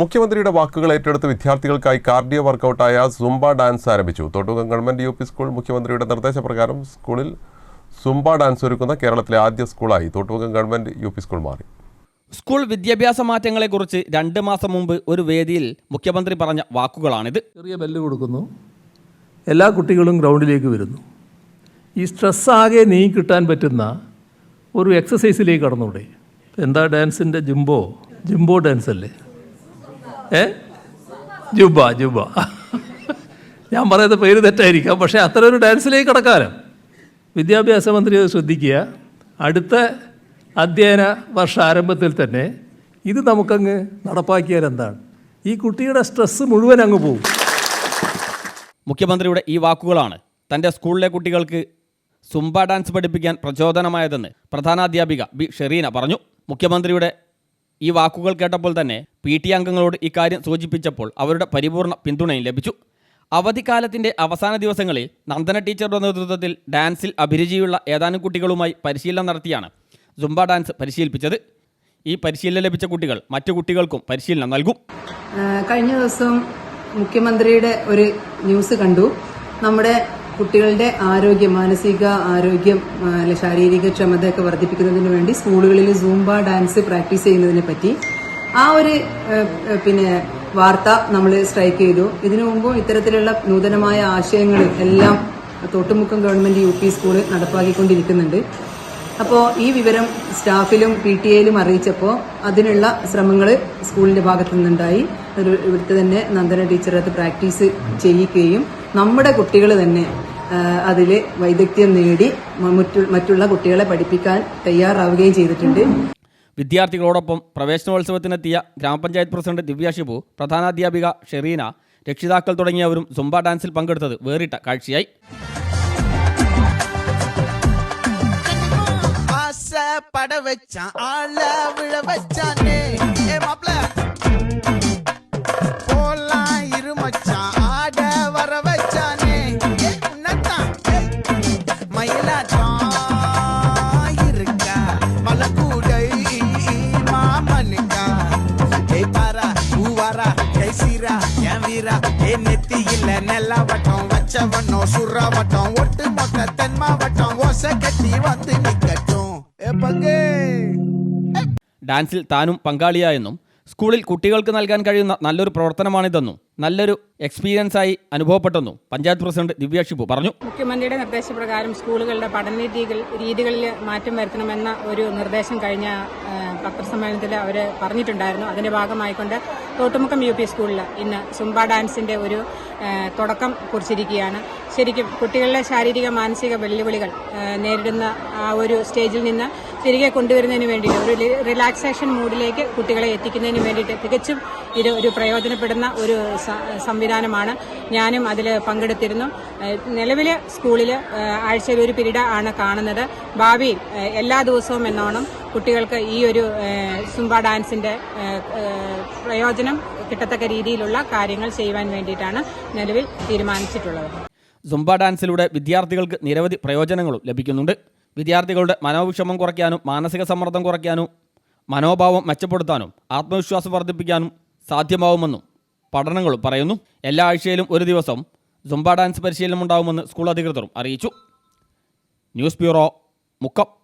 മുഖ്യമന്ത്രിയുടെ വാക്കുകൾ ഏറ്റെടുത്ത് വിദ്യാർത്ഥികൾക്കായി കാർഡിയോ വർക്കൗട്ടായ സുംബ ഡാൻസ് ആരംഭിച്ചു. തൊട്ടുകം ഗവൺമെന്റ് യു പി സ്കൂൾ മുഖ്യമന്ത്രിയുടെ നിർദ്ദേശപ്രകാരം സ്കൂളിൽ സുംബ ഡാൻസ് ഒരുക്കുന്ന കേരളത്തിലെ ആദ്യ സ്കൂളായി തോട്ടുകം ഗവൺമെന്റ് യു പി സ്കൂൾ മാറി. സ്കൂൾ വിദ്യാഭ്യാസ മാറ്റങ്ങളെക്കുറിച്ച് രണ്ട് മാസം മുമ്പ് ഒരു വേദിയിൽ മുഖ്യമന്ത്രി പറഞ്ഞ വാക്കുകളാണിത്. ചെറിയ ബെല്ല് കൊടുക്കുന്നു. എല്ലാ കുട്ടികളും ഗ്രൗണ്ടിലേക്ക് വരുന്നു. ഈ സ്ട്രെസ് ആകെ നീങ്ങി കിട്ടാൻ പറ്റുന്ന ഒരു എക്സസൈസിലേക്ക് കടന്നൂടെ. എന്താ ഡാൻസിന്റെ ജിംബോ ജിംബോ ഡാൻസ് അല്ലേ? ഏ? ജുബ ജുബ. ഞാൻ പറയുന്ന പേര് തെറ്റായിരിക്കാം പക്ഷേ അത്ര ഒരു ഡാൻസിലേക്ക് കടക്കാലം. വിദ്യാഭ്യാസ മന്ത്രി ശ്രദ്ധിക്കുക. അടുത്ത അധ്യയന വർഷ ആരംഭത്തിൽ തന്നെ ഇത് നമുക്കങ്ങ് നടപ്പാക്കിയാൽ എന്താണ്? ഈ കുട്ടിയുടെ സ്ട്രെസ്സ് മുഴുവൻ അങ്ങ് പോകും മുഖ്യമന്ത്രിയുടെ ഈ വാക്കുകളാണ് തന്റെ സ്കൂളിലെ കുട്ടികൾക്ക് സുംബ ഡാൻസ് പഠിപ്പിക്കാൻ പ്രചോദനമായതെന്ന് പ്രധാനാധ്യാപിക ബി ഷെറീന പറഞ്ഞു. മുഖ്യമന്ത്രിയുടെ ഈ വാക്കുകൾ കേട്ടപ്പോൾ തന്നെ പി ടി അംഗങ്ങളോട് ഇക്കാര്യം സൂചിപ്പിച്ചപ്പോൾ അവരുടെ പരിപൂർണ പിന്തുണയും ലഭിച്ചു. അവധിക്കാലത്തിന്റെ അവസാന ദിവസങ്ങളിൽ നന്ദന ടീച്ചറുടെ നേതൃത്വത്തിൽ ഡാൻസിൽ അഭിരുചിയുള്ള ഏതാനും കുട്ടികളുമായി പരിശീലനം നടത്തിയാണ് സുംബ ഡാൻസ് പരിശീലിപ്പിച്ചത്. ഈ പരിശീലനം ലഭിച്ച കുട്ടികൾ മറ്റു കുട്ടികൾക്കും പരിശീലനം നൽകും. കഴിഞ്ഞ ദിവസം മുഖ്യമന്ത്രിയുടെ ഒരു ന്യൂസ് കണ്ടു. നമ്മുടെ കുട്ടികളുടെ ആരോഗ്യം മാനസിക ആരോഗ്യം ശാരീരിക ക്ഷമതയൊക്കെ വർദ്ധിപ്പിക്കുന്നതിന് വേണ്ടി സ്കൂളുകളിൽ സൂംബ ഡാൻസ് പ്രാക്ടീസ് ചെയ്യുന്നതിനെ പറ്റി ആ ഒരു പിന്നെ വാർത്ത നമ്മൾ സ്ട്രൈക്ക് ചെയ്തു. ഇതിനു മുമ്പും ഇത്തരത്തിലുള്ള നൂതനമായ ആശയങ്ങൾ എല്ലാം തോട്ടുമുക്കം ഗവൺമെന്റ് യു പി സ്കൂൾ നടപ്പാക്കിക്കൊണ്ടിരിക്കുന്നുണ്ട്. അപ്പോൾ ഈ വിവരം സ്റ്റാഫിലും പി ടി എയിലും അറിയിച്ചപ്പോൾ അതിനുള്ള ശ്രമങ്ങൾ സ്കൂളിന്റെ ഭാഗത്തു നിന്നുണ്ടായി ഇവിടുത്തെ തന്നെ നന്ദന ടീച്ചർ അത് പ്രാക്ടീസ് ചെയ്യിക്കുകയും നമ്മുടെ കുട്ടികൾ തന്നെ അതിൽ വൈദഗ്ധ്യം നേടി മറ്റുള്ള കുട്ടികളെ പഠിപ്പിക്കാൻ തയ്യാറാവുകയും ചെയ്തിട്ടുണ്ട്. വിദ്യാർത്ഥികളോടൊപ്പം പ്രവേശനോത്സവത്തിനെത്തിയ ഗ്രാമപഞ്ചായത്ത് പ്രസിഡന്റ് ദിവ്യ ഷിബു പ്രധാനാധ്യാപിക ഷെറീന രക്ഷിതാക്കൾ തുടങ്ങിയവരും സുംബ ഡാൻസിൽ പങ്കെടുത്തത് വേറിട്ട കാഴ്ചയായി. ആള வட்டம் வச்சவனோ சுறா வட்டம் ஒட்டு மொத்த தென் மாவட்டம் ஓசை கட்டி வந்து நிக்கட்டும் ஏ பங்கே ഡാൻസിൽ താനും പങ്കാളിയായെന്നും സ്കൂളിൽ കുട്ടികൾക്ക് നൽകാൻ കഴിയുന്ന നല്ലൊരു പ്രവർത്തനമാണിതെന്നും നല്ലൊരു എക്സ്പീരിയൻസായി അനുഭവപ്പെട്ടെന്നും പഞ്ചായത്ത് പ്രസിഡന്റ് ദിവ്യ ഷിബു പറഞ്ഞു മുഖ്യമന്ത്രിയുടെ നിർദ്ദേശപ്രകാരം സ്കൂളുകളുടെ പഠന രീതികൾ രീതികളിൽ മാറ്റം വരുത്തണമെന്ന ഒരു നിർദ്ദേശം കഴിഞ്ഞ ആ, പത്രസമ്മേളനത്തിൽ അവർ പറഞ്ഞിട്ടുണ്ടായിരുന്നു അതിന്റെ ഭാഗമായിക്കൊണ്ട് തോട്ടുമുക്കം യു പി സ്കൂളിൽ ഇന്ന് സുംബ ഡാൻസിന്റെ ഒരു തുടക്കം കുറിച്ചിരിക്കുകയാണ്. ശരിക്കും കുട്ടികളുടെ ശാരീരിക മാനസിക വെല്ലുവിളികൾ നേരിടുന്ന ആ ഒരു സ്റ്റേജിൽ നിന്ന് തിരികെ കൊണ്ടുവരുന്നതിന് വേണ്ടിയിട്ട് ഒരു റിലാക്സേഷൻ മൂഡിലേക്ക് കുട്ടികളെ എത്തിക്കുന്നതിന് വേണ്ടിയിട്ട് തികച്ചും ഇത് ഒരു പ്രയോജനപ്പെടുന്ന ഒരു സംവിധാനമാണ് ഞാനും അതിൽ പങ്കെടുത്തിരുന്നു. നിലവിൽ സ്കൂളിൽ ആഴ്ചയിൽ ഒരു പിരീഡ് ആണ് കാണുന്നത്. ഭാവിയിൽ എല്ലാ ദിവസവും എന്നോണം കുട്ടികൾക്ക് ഈ ഒരു സുംബ ഏഹ്, പ്രയോജനം കിട്ടത്തക്ക രീതിയിലുള്ള കാര്യങ്ങൾ ചെയ്യുവാൻ വേണ്ടിയിട്ടാണ് നിലവിൽ തീരുമാനിച്ചിട്ടുള്ളത്. സുംബ ഡാൻസിലൂടെ വിദ്യാർത്ഥികൾക്ക് നിരവധി പ്രയോജനങ്ങളും ലഭിക്കുന്നുണ്ട്. വിദ്യാർത്ഥികളുടെ മനോവിഷമം കുറയ്ക്കാനും മാനസിക സമ്മർദ്ദം കുറയ്ക്കാനും മനോഭാവം മെച്ചപ്പെടുത്താനും ആത്മവിശ്വാസം വർദ്ധിപ്പിക്കാനും സാധ്യമാവുമെന്നും പഠനങ്ങൾ പറയുന്നു. എല്ലാ ആഴ്ചയിലും ഒരു ദിവസം സുംബ ഡാൻസ് പരിശീലനം ഉണ്ടാവുമെന്ന് സ്കൂൾ അധികൃതരും അറിയിച്ചു. News bureau Mukkam.